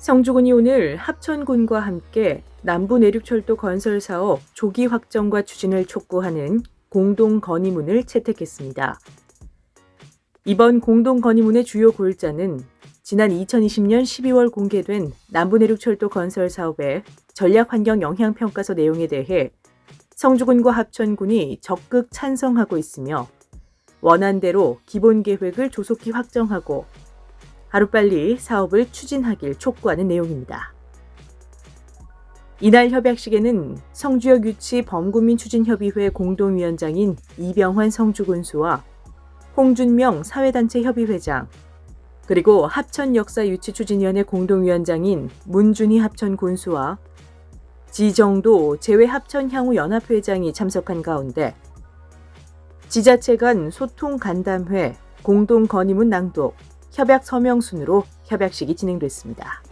성주군이 오늘 합천군과 함께 남부 내륙철도 건설 사업 조기 확정과 추진을 촉구하는 공동 건의문을 채택했습니다. 이번 공동 건의문의 주요 골자는 지난 2020년 12월 공개된 남부 내륙철도 건설 사업의 전략 환경 영향 평가서 내용에 대해 성주군과 합천군이 적극 찬성하고 있으며 원안대로 기본 계획을 조속히 확정하고 하루빨리 사업을 추진하길 촉구하는 내용입니다. 이날 협약식에는 성주역 유치 범국민 추진협의회 공동위원장인 이병환 성주군수와 홍준명 사회단체 협의회장, 그리고 합천 역사 유치 추진위원회 공동위원장인 문준희 합천 군수와 지정도 제외 합천 향후 연합회장이 참석한 가운데 지자체 간 소통 간담회, 공동 건의문 낭독, 협약 서명 순으로 협약식이 진행됐습니다.